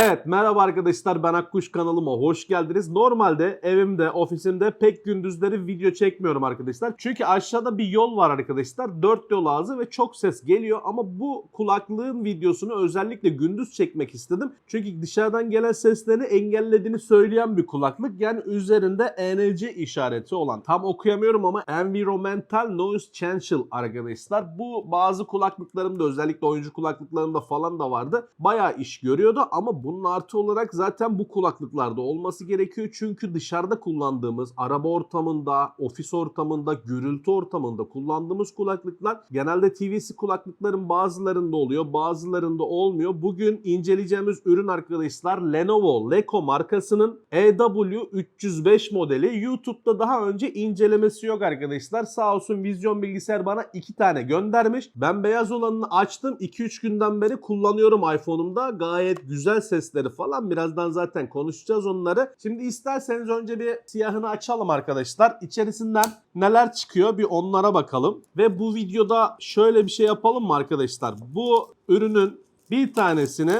Evet merhaba arkadaşlar ben Akkuş kanalıma hoş geldiniz. Normalde evimde ofisimde pek gündüzleri video çekmiyorum arkadaşlar. Çünkü aşağıda bir yol var arkadaşlar. Dört yol ağzı ve çok ses geliyor ama bu kulaklığın videosunu özellikle gündüz çekmek istedim. Çünkü dışarıdan gelen sesleri engellediğini söyleyen bir kulaklık. Yani üzerinde ENC işareti olan. Tam okuyamıyorum ama Environmental Noise Cancel arkadaşlar. Bu bazı kulaklıklarımda özellikle oyuncu kulaklıklarımda falan da vardı. Bayağı iş görüyordu ama bunun artı olarak zaten bu kulaklıklarda olması gerekiyor. Çünkü dışarıda kullandığımız araba ortamında, ofis ortamında, gürültü ortamında kullandığımız kulaklıklar genelde TVC kulaklıkların bazılarında oluyor, bazılarında olmuyor. Bugün inceleyeceğimiz ürün arkadaşlar Lenovo Leko markasının EW305 modeli. YouTube'da daha önce incelemesi yok arkadaşlar. Sağ olsun Vizyon Bilgisayar bana iki tane göndermiş. Ben beyaz olanını açtım. 2-3 günden beri kullanıyorum iPhone'umda. Gayet güzel sesleri falan. Birazdan zaten konuşacağız onları. Şimdi isterseniz önce bir siyahını açalım arkadaşlar. İçerisinden neler çıkıyor bir onlara bakalım. Ve bu videoda şöyle bir şey yapalım mı arkadaşlar? Bu ürünün bir tanesini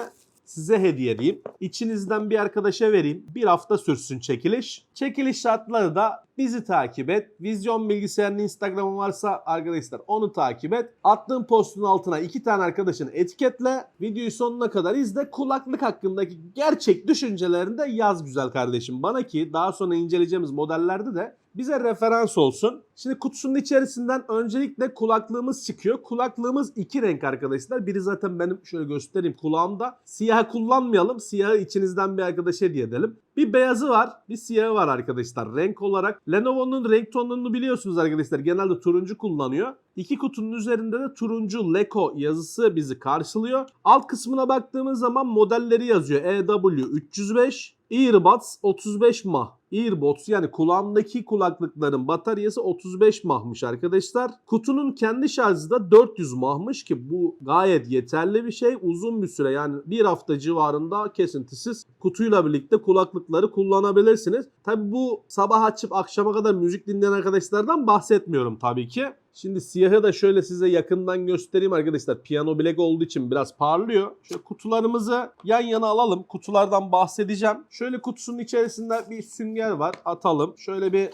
size hediye edeyim. İçinizden bir arkadaşa vereyim. Bir hafta sürsün çekiliş. Çekiliş şartları da bizi takip et. Vizyon bilgisayarının Instagram'ı varsa arkadaşlar onu takip et. Attığım postun altına iki tane arkadaşını etiketle. Videoyu sonuna kadar izle. Kulaklık hakkındaki gerçek düşüncelerini de yaz güzel kardeşim bana ki daha sonra inceleyeceğimiz modellerde de bize referans olsun. Şimdi kutusunun içerisinden öncelikle kulaklığımız çıkıyor. Kulaklığımız iki renk arkadaşlar. Biri zaten benim şöyle göstereyim kulağımda. Siyahı kullanmayalım. Siyahı içinizden bir arkadaşa hediye edelim. Bir beyazı var, bir siyahı var arkadaşlar. Renk olarak Lenovo'nun renk tonunu biliyorsunuz arkadaşlar. Genelde turuncu kullanıyor. İki kutunun üzerinde de turuncu Leko yazısı bizi karşılıyor. Alt kısmına baktığımız zaman modelleri yazıyor. EW305, Earbuds 35 mah. Earbuds yani kulağımdaki kulaklıkların bataryası 35 mahmış arkadaşlar. Kutunun kendi şarjı da 400 mahmış ki bu gayet yeterli bir şey. Uzun bir süre yani bir hafta civarında kesintisiz kutuyla birlikte kulaklıkları kullanabilirsiniz. Tabi bu sabah açıp akşama kadar müzik dinleyen arkadaşlardan bahsetmiyorum tabii ki. Şimdi siyahı da şöyle size yakından göstereyim arkadaşlar. Piyano bilek olduğu için biraz parlıyor. Şöyle kutularımızı yan yana alalım. Kutulardan bahsedeceğim. Şöyle kutusunun içerisinde bir sünger var. Atalım. Şöyle bir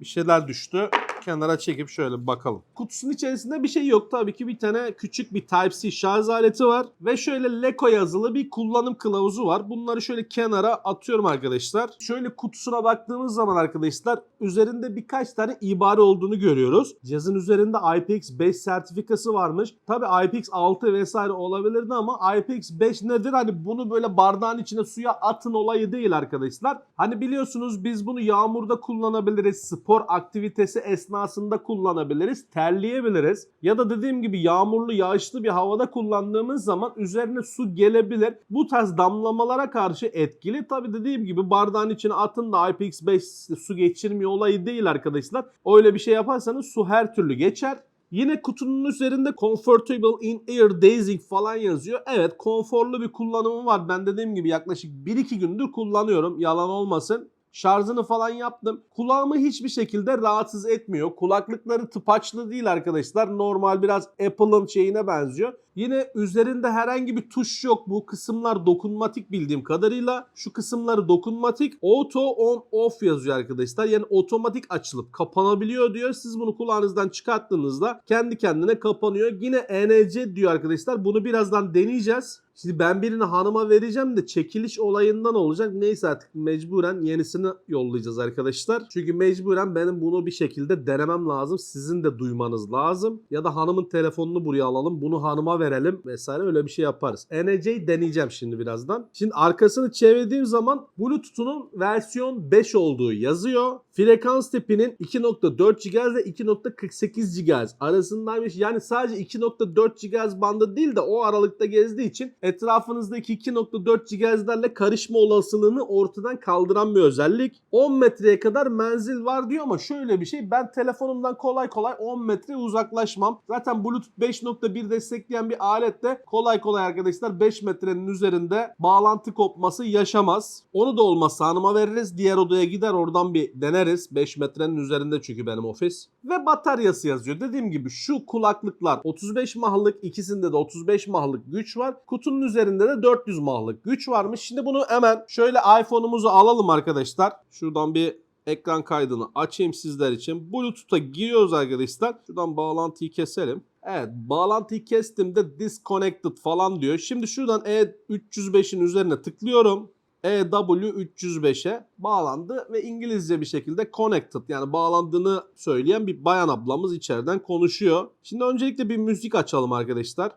bir şeyler düştü. Kenara çekip şöyle bakalım. Kutusunun içerisinde bir şey yok. Tabii ki bir tane küçük bir Type-C şarj aleti var. Ve şöyle Leko yazılı bir kullanım kılavuzu var. Bunları şöyle kenara atıyorum arkadaşlar. Şöyle kutusuna baktığımız zaman arkadaşlar üzerinde birkaç tane ibare olduğunu görüyoruz. Cihazın üzerinde IPX5 sertifikası varmış. Tabii IPX6 vesaire olabilirdi ama IPX5 nedir? Hani bunu böyle bardağın içine suya atın olayı değil arkadaşlar. Hani biliyorsunuz biz bunu yağmurda kullanabiliriz. Spor aktivitesi esnasında kullanabiliriz. Terleyebiliriz. Ya da dediğim gibi yağmurlu yağışlı bir havada kullandığımız zaman üzerine su gelebilir. Bu tarz damlamalara karşı etkili. Tabii dediğim gibi bardağın içine atın da IPX5 su geçirmiyor olayı değil arkadaşlar. Öyle bir şey yaparsanız su her türlü geçer. Yine kutunun üzerinde Comfortable in Air Dazing falan yazıyor. Evet konforlu bir kullanımı var. Ben dediğim gibi yaklaşık 1-2 gündür kullanıyorum. Yalan olmasın. Şarjını falan yaptım. Kulağımı hiçbir şekilde rahatsız etmiyor. Kulaklıkları tıpaçlı değil arkadaşlar. Normal biraz Apple'ın şeyine benziyor. Yine üzerinde herhangi bir tuş yok. Bu kısımlar dokunmatik bildiğim kadarıyla. Şu kısımları dokunmatik. Auto on off yazıyor arkadaşlar. Yani otomatik açılıp kapanabiliyor diyor. Siz bunu kulağınızdan çıkarttığınızda kendi kendine kapanıyor. Yine ENC diyor arkadaşlar. Bunu birazdan deneyeceğiz. Şimdi ben birini hanıma vereceğim de çekiliş olayından olacak. Neyse artık mecburen yenisini yollayacağız arkadaşlar. Çünkü mecburen benim bunu bir şekilde denemem lazım. Sizin de duymanız lazım. Ya da hanımın telefonunu buraya alalım. Bunu hanıma verelim vesaire öyle bir şey yaparız. NC'yi deneyeceğim şimdi birazdan. Şimdi arkasını çevirdiğim zaman Bluetooth'un versiyon 5 olduğu yazıyor. Frekans tipinin 2.4 GHz ile 2.48 GHz arasındaymış. Yani sadece 2.4 GHz bandı değil de o aralıkta gezdiği için etrafınızdaki 2.4 GHz'lerle karışma olasılığını ortadan kaldıran bir özellik. 10 metreye kadar menzil var diyor ama şöyle bir şey ben telefonumdan kolay kolay 10 metre uzaklaşmam. Zaten Bluetooth 5.1 destekleyen bir alette kolay kolay arkadaşlar 5 metrenin üzerinde bağlantı kopması yaşamaz. Onu da olmazsa hanıma veririz. Diğer odaya gider oradan bir deneriz. 5 metrenin üzerinde çünkü benim ofis. Ve bataryası yazıyor. Dediğim gibi şu kulaklıklar 35 mahlık ikisinde de 35 mahlık güç var. Kutunun Bunun üzerinde de 400 mahlık güç varmış. Şimdi bunu hemen şöyle iPhone'umuzu alalım arkadaşlar. Şuradan bir ekran kaydını açayım sizler için. Bluetooth'a giriyoruz arkadaşlar. Şuradan bağlantıyı keselim. Evet bağlantıyı kestim disconnected falan diyor. Şimdi şuradan E305'in üzerine tıklıyorum. EW305'e bağlandı ve İngilizce bir şekilde connected yani bağlandığını söyleyen bir bayan ablamız içeriden konuşuyor. Şimdi öncelikle bir müzik açalım arkadaşlar.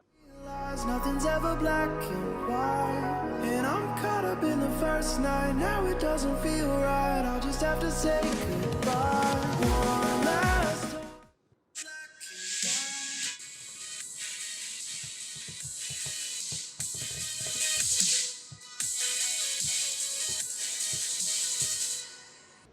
Nothing's ever black and white. And I'm caught up in the first night. Now it doesn't feel right. I'll just have to say goodbye.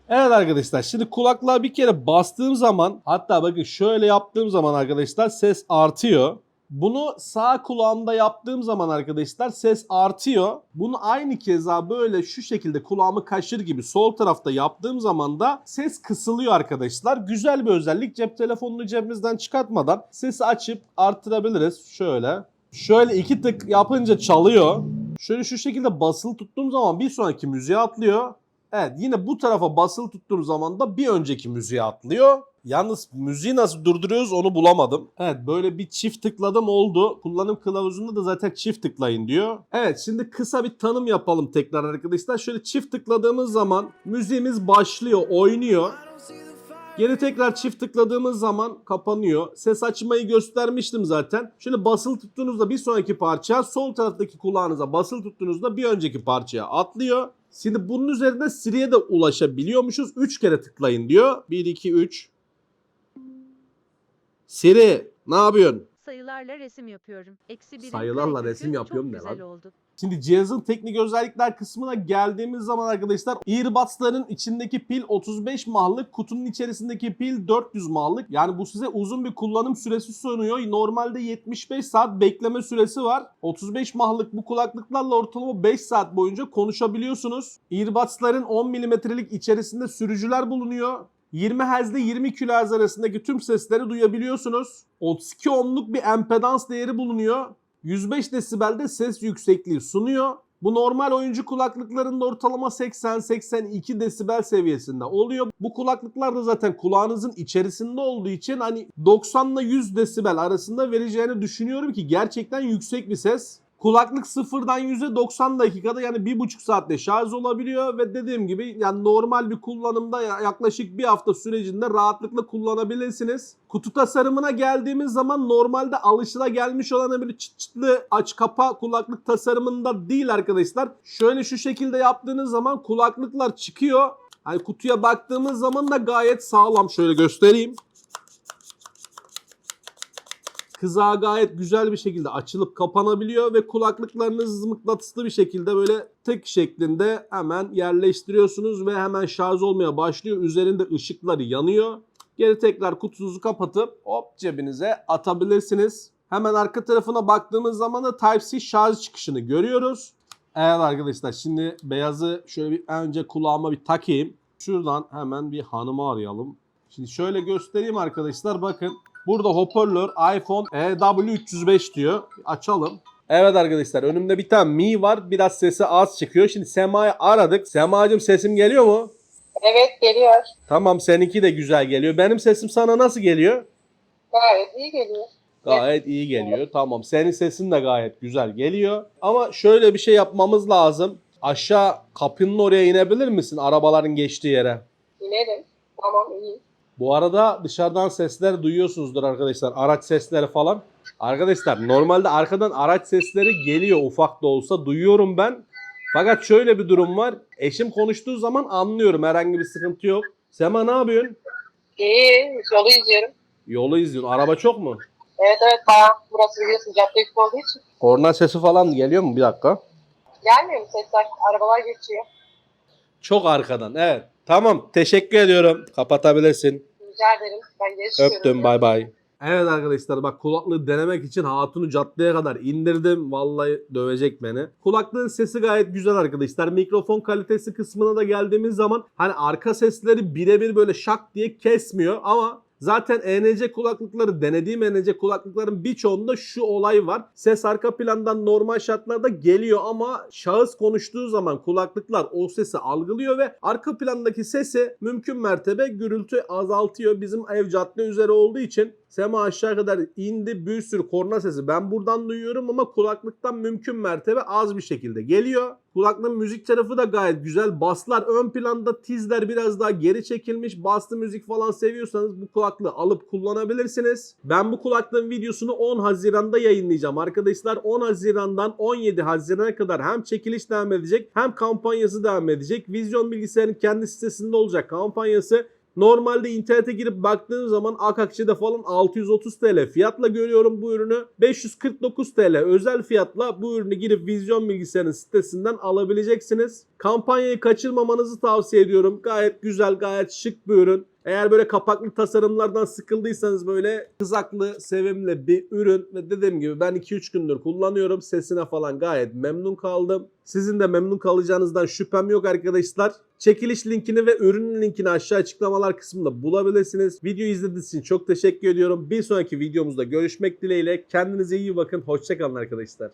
Evet arkadaşlar şimdi kulaklığa bir kere bastığım zaman hatta bakın şöyle yaptığım zaman arkadaşlar ses artıyor. Bunu sağ kulağımda yaptığım zaman arkadaşlar ses artıyor. Bunu aynı keza böyle şu şekilde kulağımı kaşır gibi sol tarafta yaptığım zaman da ses kısılıyor arkadaşlar. Güzel bir özellik. Cep telefonunu cebimizden çıkartmadan sesi açıp arttırabiliriz. Şöyle. Şöyle iki tık yapınca çalıyor. Şöyle şu şekilde basılı tuttuğum zaman bir sonraki müziğe atlıyor. Evet yine bu tarafa basılı tuttuğum zaman da bir önceki müziğe atlıyor. Yalnız müziği nasıl durduruyoruz onu bulamadım. Evet böyle bir çift tıkladım oldu. Kullanım kılavuzunda da zaten çift tıklayın diyor. Evet şimdi kısa bir tanım yapalım tekrar arkadaşlar. Şöyle çift tıkladığımız zaman müziğimiz başlıyor, oynuyor. Geri tekrar çift tıkladığımız zaman kapanıyor. Ses açmayı göstermiştim zaten. Şöyle basılı tuttuğunuzda bir sonraki parça sol taraftaki kulağınıza basılı tuttuğunuzda bir önceki parçaya atlıyor. Şimdi bunun üzerinde Siri'ye de ulaşabiliyormuşuz. 3 kere tıklayın diyor. 1, 2, 3. Siri ne yapıyorsun? Sayılarla resim yapıyorum. Eksi birin Sayılarla resim yapıyorum çok ne güzel lan? oldu. Şimdi cihazın teknik özellikler kısmına geldiğimiz zaman arkadaşlar earbudsların içindeki pil 35 mahlık, kutunun içerisindeki pil 400 mahlık. Yani bu size uzun bir kullanım süresi sunuyor. Normalde 75 saat bekleme süresi var. 35 mahlık bu kulaklıklarla ortalama 5 saat boyunca konuşabiliyorsunuz. Earbudsların 10 milimetrelik içerisinde sürücüler bulunuyor. 20 Hz ile 20 kHz arasındaki tüm sesleri duyabiliyorsunuz. 32 ohmluk bir empedans değeri bulunuyor. 105 desibelde ses yüksekliği sunuyor. Bu normal oyuncu kulaklıklarında ortalama 80-82 desibel seviyesinde oluyor. Bu kulaklıklar da zaten kulağınızın içerisinde olduğu için hani 90 ile 100 desibel arasında vereceğini düşünüyorum ki gerçekten yüksek bir ses. Kulaklık sıfırdan 100'e 90 dakikada yani 1,5 saatte şarj olabiliyor ve dediğim gibi yani normal bir kullanımda ya- yaklaşık bir hafta sürecinde rahatlıkla kullanabilirsiniz. Kutu tasarımına geldiğimiz zaman normalde alışılagelmiş olan böyle çıt çıtlı aç kapa kulaklık tasarımında değil arkadaşlar. Şöyle şu şekilde yaptığınız zaman kulaklıklar çıkıyor. Hani kutuya baktığımız zaman da gayet sağlam. Şöyle göstereyim kızağı gayet güzel bir şekilde açılıp kapanabiliyor ve kulaklıklarınızı mıknatıslı bir şekilde böyle tek şeklinde hemen yerleştiriyorsunuz ve hemen şarj olmaya başlıyor. Üzerinde ışıkları yanıyor. Geri tekrar kutunuzu kapatıp hop cebinize atabilirsiniz. Hemen arka tarafına baktığımız zaman da Type-C şarj çıkışını görüyoruz. Evet arkadaşlar şimdi beyazı şöyle bir önce kulağıma bir takayım. Şuradan hemen bir hanımı arayalım. Şimdi şöyle göstereyim arkadaşlar bakın. Burada hoparlör iPhone EW305 diyor. Açalım. Evet arkadaşlar önümde bir tane Mi var. Biraz sesi az çıkıyor. Şimdi Sema'yı aradık. Sema'cığım sesim geliyor mu? Evet geliyor. Tamam seninki de güzel geliyor. Benim sesim sana nasıl geliyor? Gayet iyi geliyor. Gayet iyi geliyor. Tamam. Senin sesin de gayet güzel geliyor. Ama şöyle bir şey yapmamız lazım. Aşağı kapının oraya inebilir misin? Arabaların geçtiği yere. İnerim. Tamam iyi. Bu arada dışarıdan sesler duyuyorsunuzdur arkadaşlar. Araç sesleri falan. Arkadaşlar normalde arkadan araç sesleri geliyor ufak da olsa duyuyorum ben. Fakat şöyle bir durum var. Eşim konuştuğu zaman anlıyorum. Herhangi bir sıkıntı yok. Sema ne yapıyorsun? İyi. Yolu izliyorum. Yolu izliyorsun. Araba çok mu? Evet evet bayağı burası biliyorsun cadde üstü olduğu için. Korna sesi falan geliyor mu? Bir dakika. Gelmiyor mu sesler? Arabalar geçiyor. Çok arkadan. Evet. Tamam. Teşekkür ediyorum. Kapatabilirsin. Rica ederim. Ben geri çıkıyorum. Öptüm. Bay bay. Evet arkadaşlar bak kulaklığı denemek için hatunu caddeye kadar indirdim. Vallahi dövecek beni. Kulaklığın sesi gayet güzel arkadaşlar. Mikrofon kalitesi kısmına da geldiğimiz zaman hani arka sesleri birebir böyle şak diye kesmiyor ama Zaten ENC kulaklıkları denediğim ENC kulaklıkların birçoğunda şu olay var. Ses arka plandan normal şartlarda geliyor ama şahıs konuştuğu zaman kulaklıklar o sesi algılıyor ve arka plandaki sesi mümkün mertebe gürültü azaltıyor. Bizim ev cadde üzeri olduğu için Sema aşağı kadar indi bir sürü korna sesi. Ben buradan duyuyorum ama kulaklıktan mümkün mertebe az bir şekilde geliyor. Kulaklığın müzik tarafı da gayet güzel. Baslar ön planda, tizler biraz daha geri çekilmiş. Baslı müzik falan seviyorsanız bu kulaklığı alıp kullanabilirsiniz. Ben bu kulaklığın videosunu 10 Haziran'da yayınlayacağım arkadaşlar. 10 Haziran'dan 17 Haziran'a kadar hem çekiliş devam edecek hem kampanyası devam edecek. Vizyon bilgisayarın kendi sitesinde olacak kampanyası. Normalde internete girip baktığın zaman Akakçe'de falan 630 TL fiyatla görüyorum bu ürünü. 549 TL özel fiyatla bu ürünü girip Vizyon Bilgisayar'ın sitesinden alabileceksiniz. Kampanyayı kaçırmamanızı tavsiye ediyorum. Gayet güzel, gayet şık bir ürün. Eğer böyle kapaklı tasarımlardan sıkıldıysanız böyle kızaklı, sevimli bir ürün ve dediğim gibi ben 2-3 gündür kullanıyorum. Sesine falan gayet memnun kaldım. Sizin de memnun kalacağınızdan şüphem yok arkadaşlar. Çekiliş linkini ve ürünün linkini aşağı açıklamalar kısmında bulabilirsiniz. Videoyu izlediğiniz için çok teşekkür ediyorum. Bir sonraki videomuzda görüşmek dileğiyle. Kendinize iyi bakın. Hoşçakalın arkadaşlar.